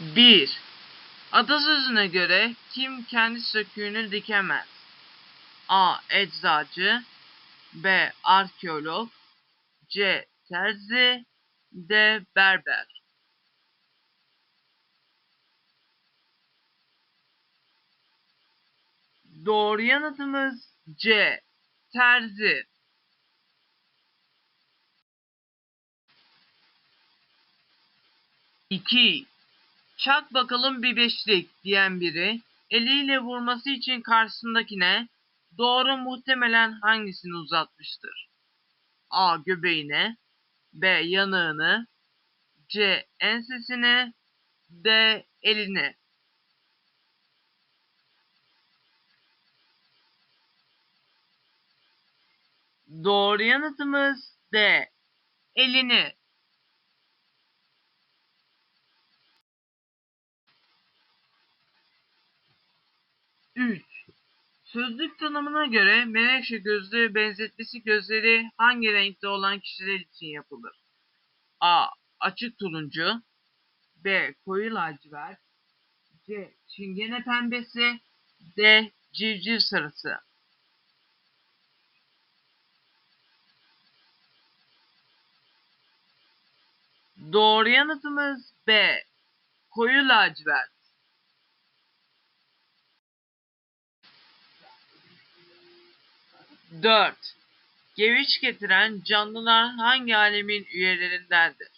1. Atasözüne göre kim kendi söküğünü dikemez? A. Eczacı B. Arkeolog C. Terzi D. Berber Doğru yanıtımız C. Terzi. İki. Çak bakalım bir beşlik diyen biri eliyle vurması için karşısındakine doğru muhtemelen hangisini uzatmıştır? A. Göbeğine B. Yanağını C. Ensesine D. Eline Doğru yanıtımız D. Elini. Üç. Sözlük tanımına göre menekşe gözlü benzetmesi gözleri hangi renkte olan kişiler için yapılır? A. Açık turuncu B. Koyu lacivert C. Çingene pembesi D. Civciv sarısı Doğru yanıtımız B. Koyu lacivert. Dört. Geviç getiren canlılar hangi alemin üyelerindendir?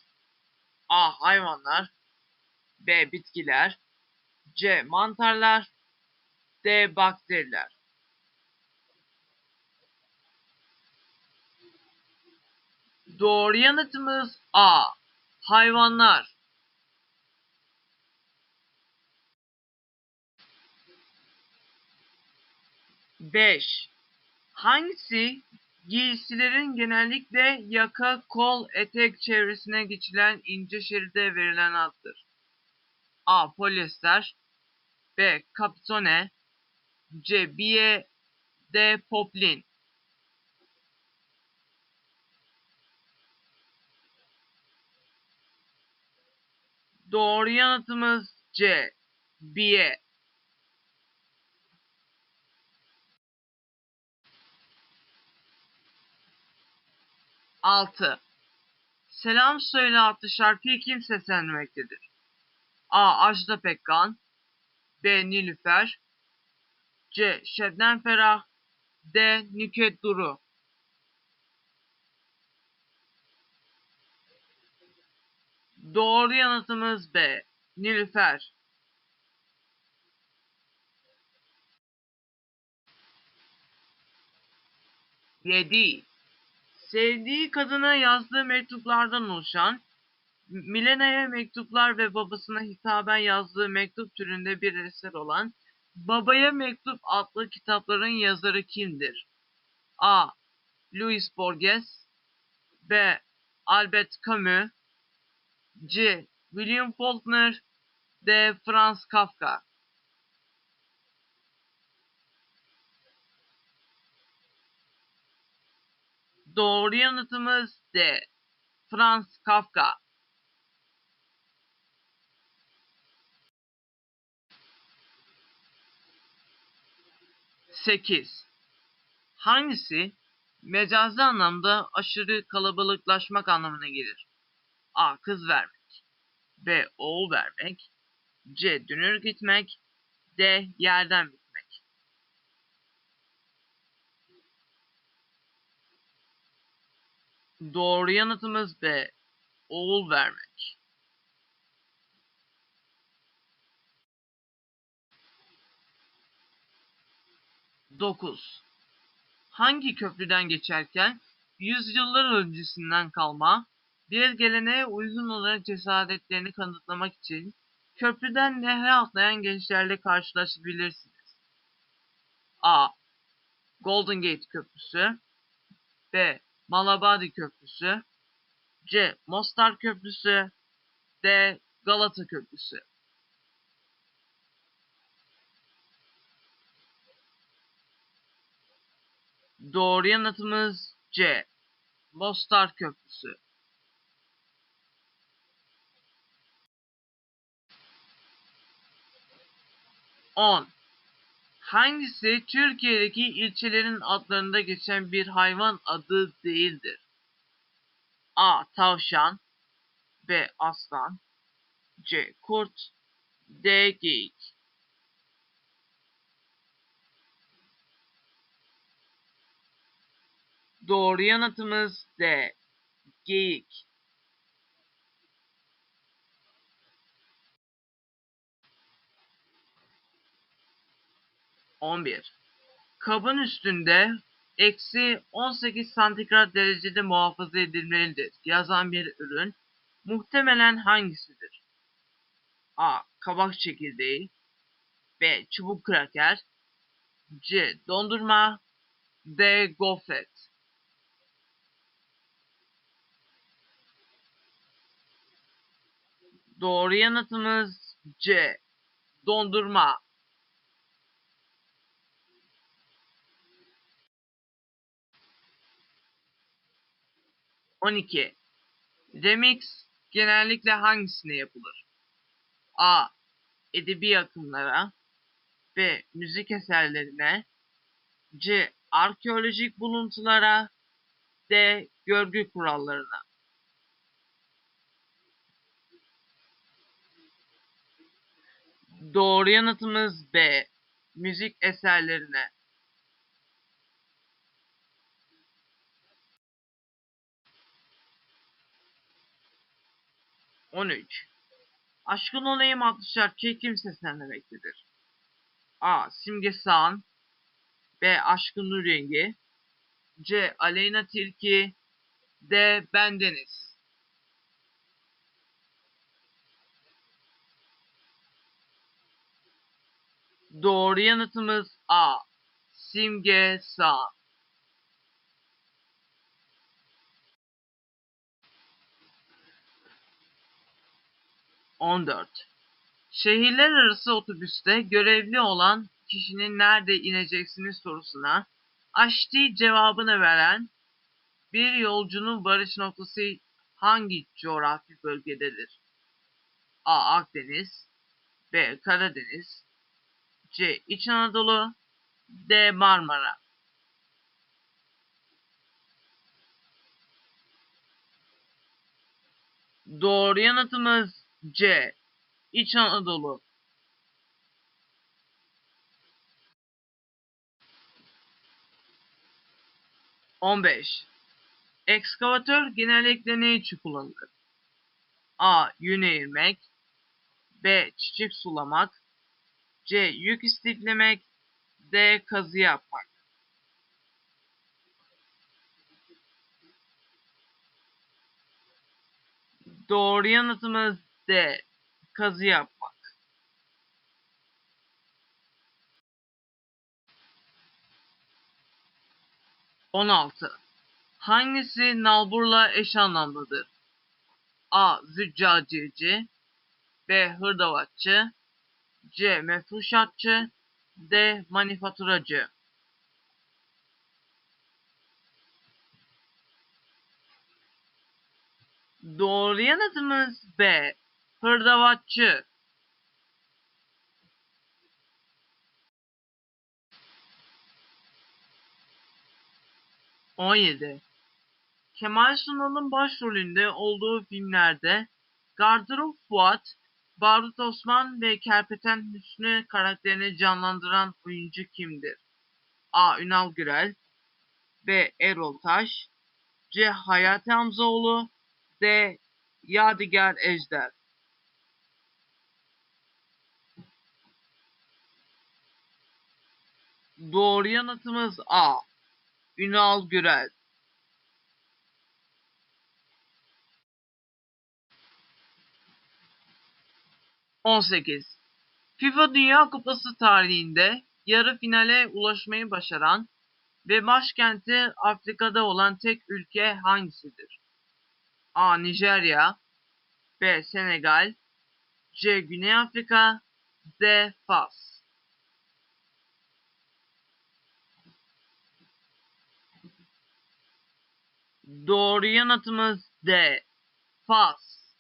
A. Hayvanlar B. Bitkiler C. Mantarlar D. Bakteriler Doğru yanıtımız A. Hayvanlar. Beş. Hangisi giysilerin genellikle yaka, kol, etek çevresine geçilen ince şeride verilen addır? A. Polyester B. Kapitone C. Biye D. Poplin Doğru yanıtımız C. Biye. Altı. Selam Söyle adlı şarkıyı kim seslendirmektedir? A. Ajda Pekkan B. Nilüfer C. Şebnem Ferah D. Nüket Duru Doğru yanıtımız B. Nilüfer. Yedi. Sevdiği kadına yazdığı mektuplardan oluşan, Milena'ya mektuplar ve babasına hitaben yazdığı mektup türünde bir eser olan Babaya Mektup adlı kitapların yazarı kimdir? A. Louis Borges B. Albert Camus C. William Faulkner D. Franz Kafka Doğru yanıtımız D. Franz Kafka. Sekiz. Hangisi mecazi anlamda aşırı kalabalıklaşmak anlamına gelir? A. Kız vermek. B. Oğul vermek. C. Dünür gitmek. D. Yerden bitmek. Doğru yanıtımız B. Oğul vermek. Dokuz. Hangi köprüden geçerken yüzyıllar öncesinden kalma bir geleneğe uygun olarak cesaretlerini kanıtlamak için köprüden nehre atlayan gençlerle karşılaşabilirsiniz. A. Golden Gate Köprüsü B. Malabadi Köprüsü C. Mostar Köprüsü D. Galata Köprüsü Doğru yanıtımız C. Mostar Köprüsü 10. Hangisi Türkiye'deki ilçelerin adlarında geçen bir hayvan adı değildir? A. Tavşan B. Aslan C. Kurt D. Geyik Doğru yanıtımız D. Geyik. On bir. Kabın üstünde eksi 18 santigrat derecede muhafaza edilmelidir yazan bir ürün muhtemelen hangisidir? A. Kabak çekirdeği B. Çubuk kraker C. Dondurma D. Gofret Doğru yanıtımız C. Dondurma. On iki. Remix genellikle hangisine yapılır? A. Edebi akımlara B. Müzik eserlerine C. Arkeolojik buluntulara D. Görgü kurallarına Doğru yanıtımız B. Müzik eserlerine. 13. Aşkın olayım adlı şarkıyı kim seslendirmektedir? A. Simge Sağan B. Aşkın Nur Yengi C. Aleyna Tilki D. Bendeniz Doğru yanıtımız A. Simge Sağan 14. Şehirler arası otobüste görevli olan kişinin nerede ineceksiniz sorusuna Aşti cevabını veren bir yolcunun varış noktası hangi coğrafi bölgededir? A. Akdeniz B. Karadeniz C. İç Anadolu D. Marmara Doğru yanıtımız C. İç Anadolu. On beş. Ekskavatör genellikle ne için kullanılır? A. Yün eğirmek B. Çiçek sulamak C. Yük istiflemek. D. Kazı yapmak. Doğru yanıtımız D. Kazı yapmak. On altı. Hangisi nalburla eş anlamlıdır? A. Züccaciyeci B. Hırdavatçı C. Mefruşatçı D. Manifaturacı Doğru yanıtımız B. Hırdavatçı. On yedi. Kemal Sunal'ın başrolünde olduğu filmlerde Gardırop Fuat, Barut Osman ve Kerpeten Hüsnü karakterini canlandıran oyuncu kimdir? A. Ünal Gürel B. Erol Taş C. Hayati Hamzoğlu D. Yadigar Ejder Doğru yanıtımız A. Ünal Gürel 18. FIFA Dünya Kupası tarihinde yarı finale ulaşmayı başaran ve başkenti Afrika'da olan tek ülke hangisidir? A. Nijerya B. Senegal C. Güney Afrika D. Fas Doğru yanıtımız D. Fas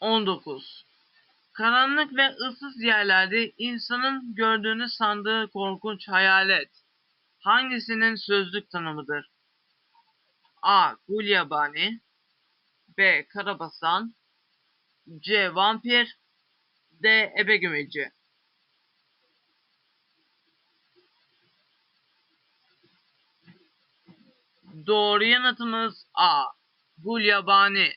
19. Karanlık ve ıssız yerlerde insanın gördüğünü sandığı korkunç hayalet hangisinin sözlük tanımıdır? A. Gulyabani B. Karabasan C. Vampir D. Ebegümeci Doğru yanıtımız A. Gulyabani.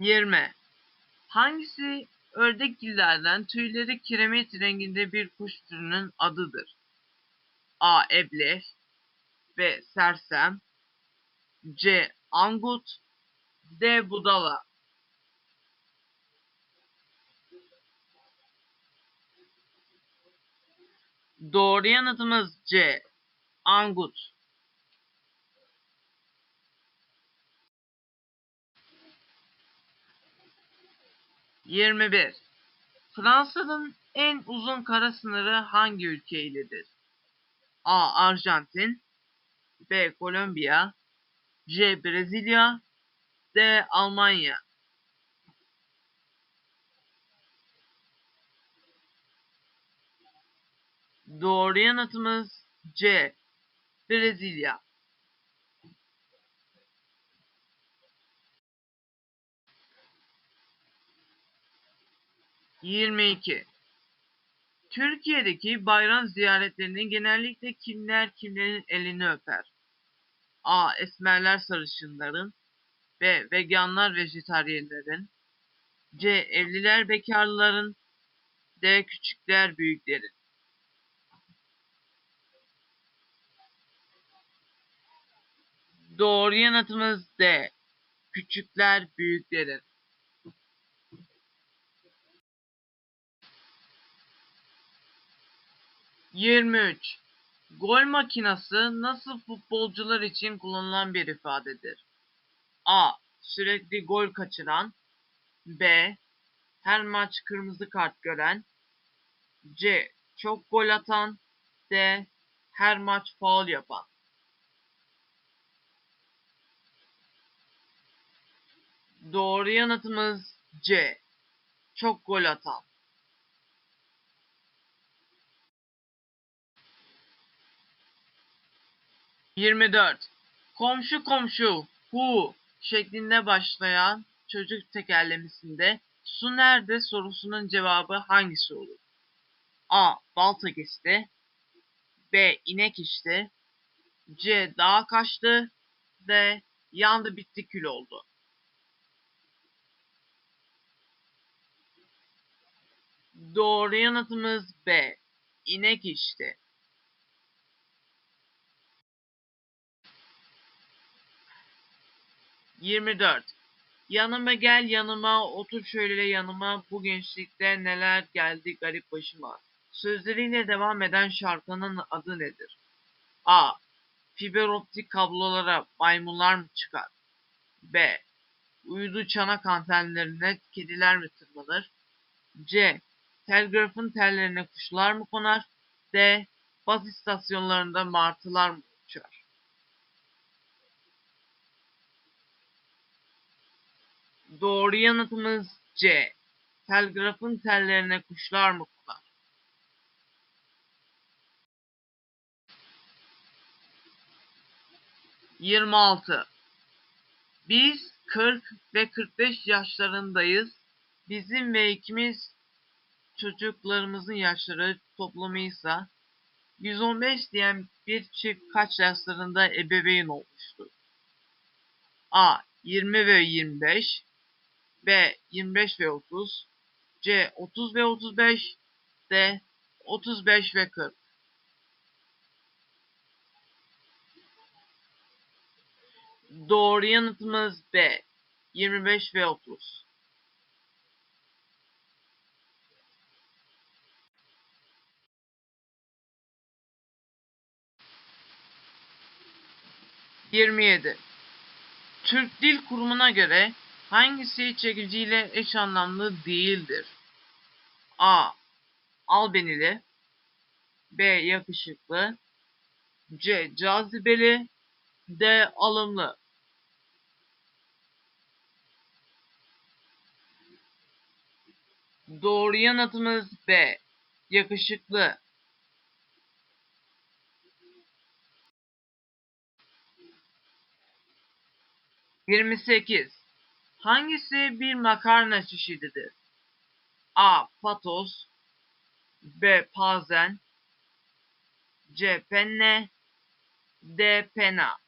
Yirmi. Hangisi ördekgillerden tüyleri kiremit renginde bir kuş türünün adıdır? A. Ebleh B. Sersem C. Angut D. Budala Doğru yanıtımız C. Angut. Yirmi bir. Fransa'nın en uzun kara sınırı hangi ülke iledir? A. Arjantin B. Kolombiya C. Brezilya D. Almanya Doğru yanıtımız C. Brezilya. Yirmi iki. Türkiye'deki bayram ziyaretlerinde genellikle kimler kimlerin elini öper? A. Esmerler sarışınların B. Veganlar vejetaryenlerin C. Evliler bekarların D. Küçükler büyüklerin Doğru yanıtımız D. Küçükler büyüklerin. Yirmi üç. Gol makinası nasıl futbolcular için kullanılan bir ifadedir? A. Sürekli gol kaçıran B. Her maç kırmızı kart gören C. Çok gol atan D. Her maç faul yapan Doğru yanıtımız C. Çok gol atan. Yirmi dört. Komşu komşu hu şeklinde başlayan çocuk tekerlemesinde su nerede sorusunun cevabı hangisi olur? A. Balta geçti. B. inek içti. C. Dağa kaçtı. D. Yandı bitti kül oldu. Doğru yanıtımız B. İnek işte. Yirmi dört. Yanıma gel yanıma otur şöyle yanıma bu gençlikte neler geldi garip başıma. Sözleriyle devam eden şarkının adı nedir? A. Fiber optik kablolara maymunlar mı çıkar? B. Uydu çanak antenlerine kediler mi tırmanır? C. Telgrafın tellerine kuşlar mı konar? D. Baz istasyonlarında martılar mı uçar? Doğru yanıtımız C. Telgrafın tellerine kuşlar mı konar? Yirmi altı. Biz 40 ve 45 yaşlarındayız. Bizim ve ikimiz çocuklarımızın yaşları toplamıysa 115 diyen bir çift kaç yaşlarında ebeveyn olmuştur? A. 20 ve 25 B. 25 ve 30 C. 30 ve 35 D. 35 ve 40 Doğru yanıtımız B. 25 ve 30. 27. Türk Dil Kurumu'na göre hangisi çekiciyle eş anlamlı değildir? A. Albenili B. Yakışıklı C. Cazibeli D. Alımlı Doğru yanıtımız B. Yakışıklı. Yirmi sekiz. Hangisi bir makarna çeşididir? A. Patos B. Pazen C. Penne D. Pena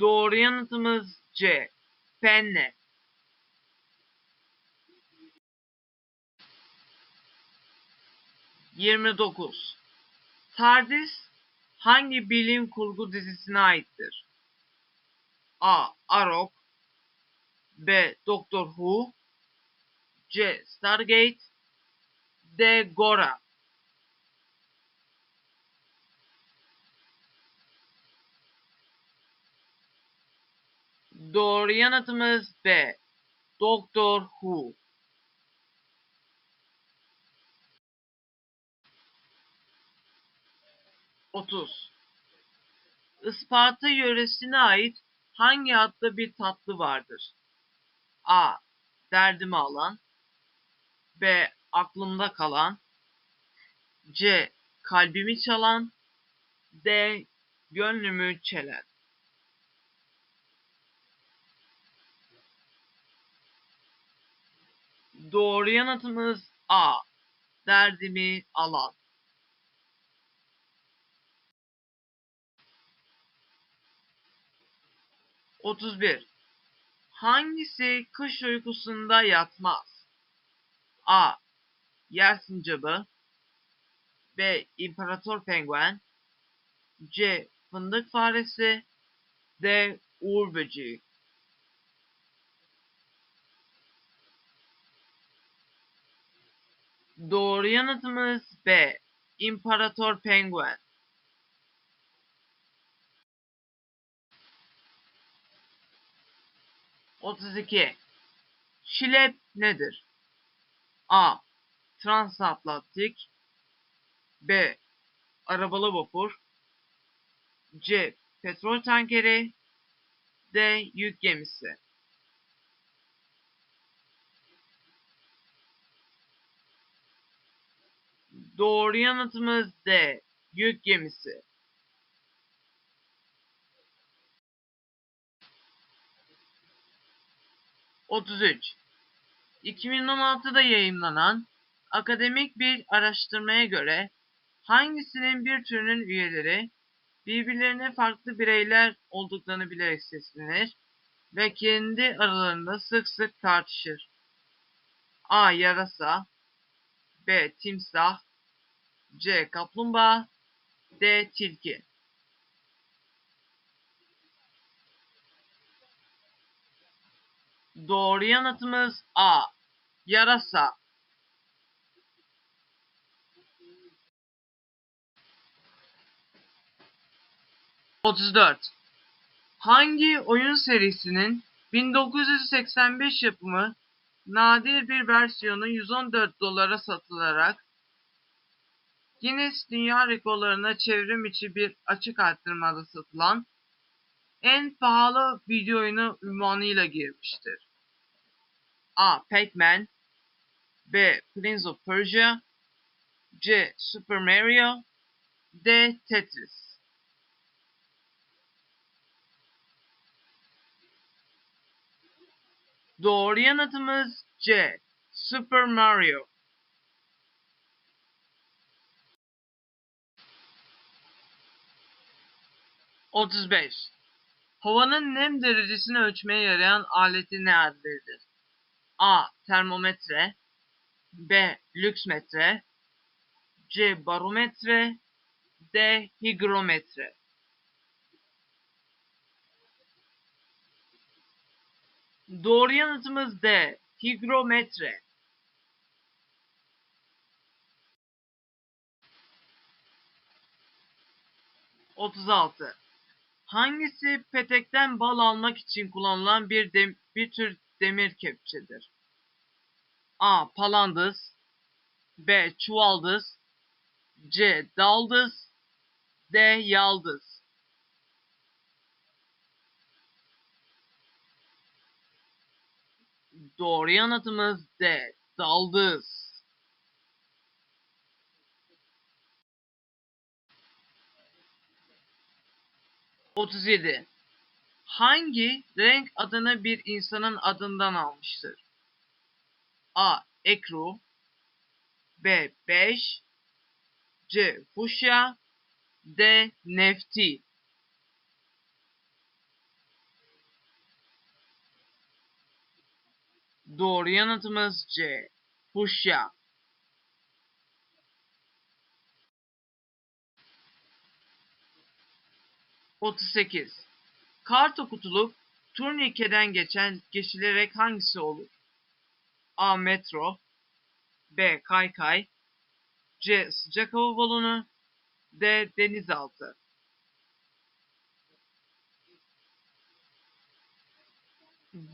Doğru yanıtımız C. Penne. Yirmi dokuz. TARDIS hangi bilim kurgu dizisine aittir? A. Arok B. Doctor Who C. Stargate D. Gora Doğru yanıtımız B. Doctor Who. Otuz. Isparta yöresine ait hangi adlı bir tatlı vardır? A. Derdimi alan B. Aklımda kalan C. Kalbimi çalan D. Gönlümü çelen Doğru yanıtımız A. Derdimi alan. Otuz bir. Hangisi kış uykusunda yatmaz? A. Yer sincabı B. İmparator penguen C. Fındık faresi D. Uğur böceği Doğru yanıtımız B. İmparator Penguen. Otuz iki. Şilep nedir? A. Transatlantik B. Arabalı vapur C. Petrol tankeri D. Yük gemisi Doğru yanıtımız D. Yük gemisi. Otuz üç. 2016'da yayınlanan akademik bir araştırmaya göre hangisinin bir türünün üyeleri birbirlerine farklı bireyler olduklarını bilerek seslenir ve kendi aralarında sık sık tartışır. A. Yarasa B. Timsah C. Kaplumbağa D. Tilki Doğru yanıtımız A. Yarasa. Otuz dört. Hangi oyun serisinin 1985 yapımı nadir bir versiyonu 114 dolara satılarak Guinness Dünya Rekorlarına çevrim içi bir açık arttırmada satılan en pahalı video oyunu ünvanıyla girmiştir. A. Pac-Man B. Prince of Persia C. Super Mario D. Tetris Doğru yanıtımız C. Super Mario 35. Havanın nem derecesini ölçmeye yarayan aleti ne ad verilir? A. Termometre B. Lüksmetre C. Barometre D. Higrometre Doğru yanıtımız D. Higrometre. Otuz altı. Hangisi petekten bal almak için kullanılan bir, dem bir tür demir kepçedir? A. Palandız B. Çuvaldız C. Daldız D. Yaldız Doğru yanıtımız D. Daldız. Otuz yedi. Hangi renk adını bir insanın adından almıştır? A. Ekru B. Beş C. Fuşya D. Nefti Doğru yanıtımız C. Fuşya. Otuz sekiz. Kart okutulup turnikeden geçen geçilerek hangisi olur? A. Metro B. Kaykay C. Sıcak hava balonu D. Denizaltı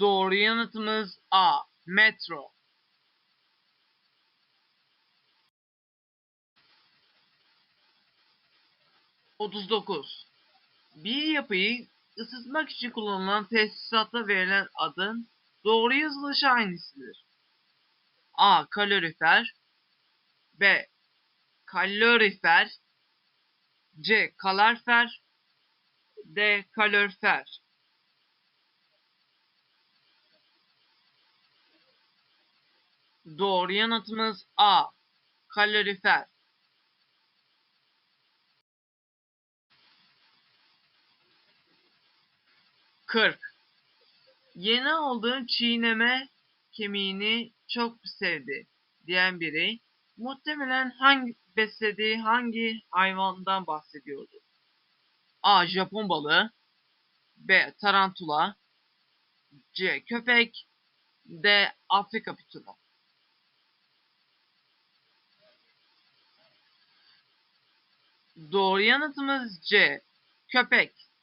Doğru yanıtımız A. Metro. Otuz dokuz. Bir yapıyı ısıtmak için kullanılan tesisata verilen adın doğru yazılışı hangisidir? A. Kalorifer B. Kalorifer C. Kalorifer D. Kalorifer Doğru yanıtımız A. Kalorifer. Kırk. Yeni aldığım çiğneme kemiğini çok sevdi diyen biri muhtemelen hangi beslediği hangi hayvandan bahsediyordu? A. Japon balığı B. Tarantula C. Köpek D. Afrika pitonu Doğru yanıtımız C. Köpek.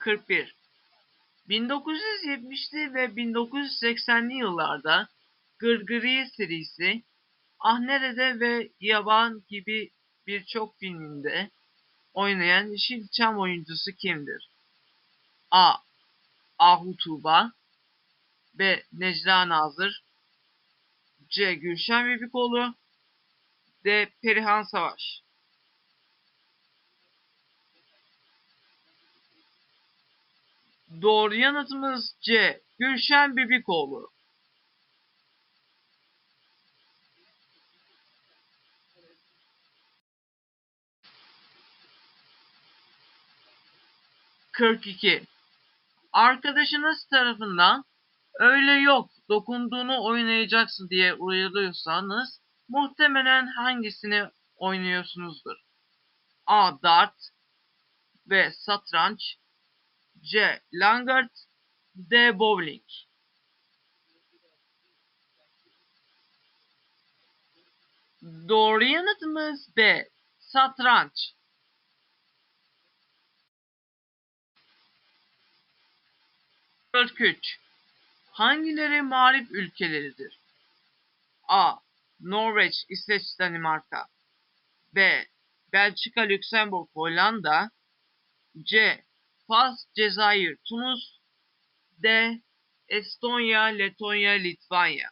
Kırk bir. 1970'li ve 1980'li yıllarda Gırgırıye serisi, Ah Nerede ve Yaban gibi birçok filminde oynayan Yeşilçam oyuncusu kimdir? A. Ahu Tuğba B. Necla Nazır C. Gülşen Bebikoğlu D. Perihan Savaş Doğru yanıtımız C. Gülşen Bebikoğlu. Kırk. Arkadaşınız tarafından öyle yok dokunduğunu oynayacaksın diye uyarıyorsanız muhtemelen hangisini oynuyorsunuzdur? A. Dart B. Satranç C. Langart D. Bowling Doğru yanıtımız B. Satranç. Dört üç. Hangileri mağrip ülkeleridir? A. Norveç, İsveç, Danimarka. B. Belçika, Lüksemburg, Hollanda. C. Fas, Cezayir, Tunus. D. Estonya, Letonya, Litvanya.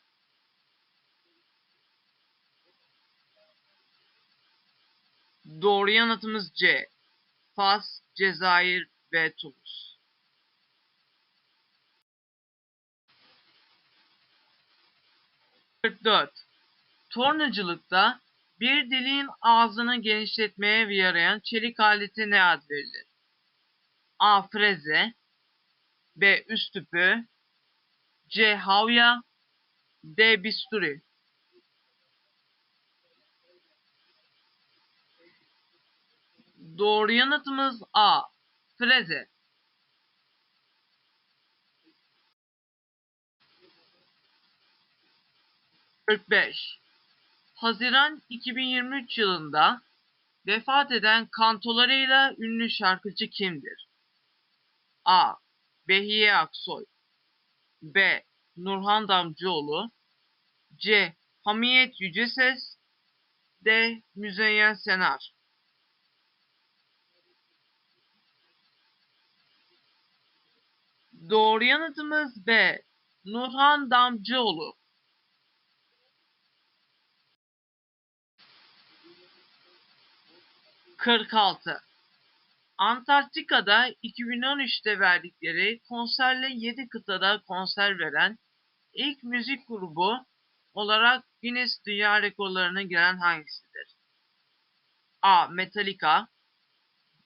Doğru yanıtımız C. Fas, Cezayir ve Tunus. 44. Tornacılıkta bir deliğin ağzını genişletmeye yarayan çelik aleti ne ad verilir? A. Freze B. Üst tüpü C. Havya D. Bisturi Doğru yanıtımız A. Freze 45. Haziran 2023 yılında vefat eden kantolarıyla ünlü şarkıcı kimdir? A. Behiye Aksoy B. Nurhan Damcıoğlu C. Hamiyet Yüceses D. Müzeyyen Senar Doğru yanıtımız B. Nurhan Damcıoğlu. Kırk altı. Antarktika'da 2013'te verdikleri konserle 7 kıtada konser veren ilk müzik grubu olarak Guinness Dünya Rekorlarına giren hangisidir? A. Metallica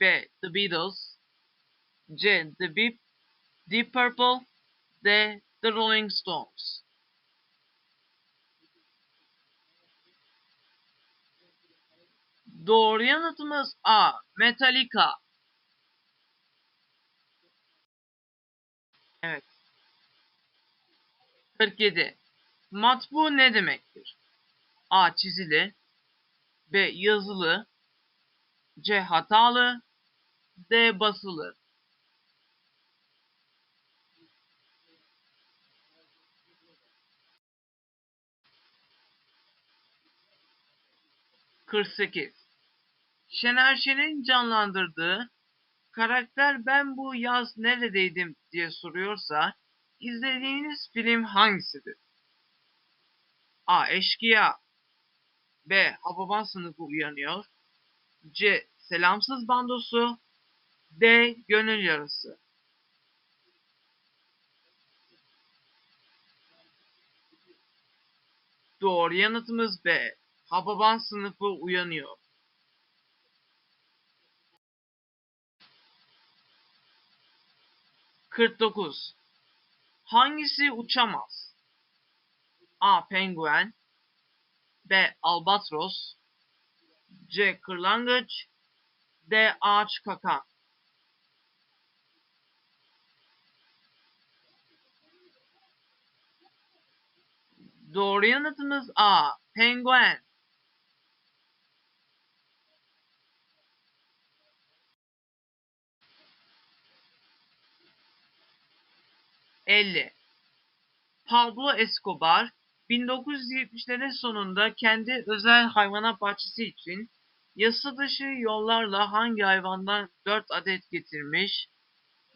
B. The Beatles C. The Deep, Deep Purple D. The Rolling Stones Doğru yanıtımız A. Metallica. Evet. 47. Matbu ne demektir? A. Çizili B. Yazılı C. Hatalı D. Basılı Kırk sekiz. Şener Şen'in canlandırdığı karakter ben bu yaz neredeydim diye soruyorsa izlediğiniz film hangisidir? A. Eşkıya B. Hababam sınıfı uyanıyor C. Selamsız bandosu D. Gönül yarası Doğru yanıtımız B. Hababam sınıfı uyanıyor. 49. Hangisi uçamaz? A. Penguen B. Albatros C. Kırlangıç D. Ağaç kakan Doğru yanıtımız A. Penguen. 50. Pablo Escobar 1970'lerin sonunda kendi özel hayvanat bahçesi için yasa dışı yollarla hangi hayvandan 4 adet getirmiş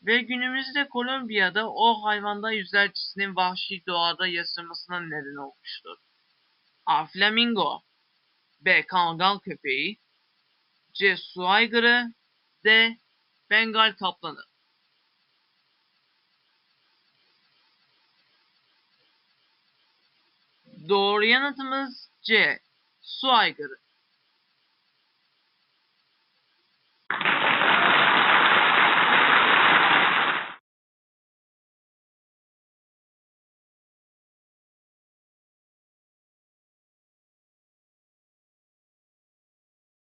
ve günümüzde Kolombiya'da o hayvanda yüzlercesinin vahşi doğada yaşamasına neden olmuştur. A. Flamingo B. Kangal köpeği C. Su aygırı D. Bengal kaplanı Doğru yanıtımız C. Su aygırı.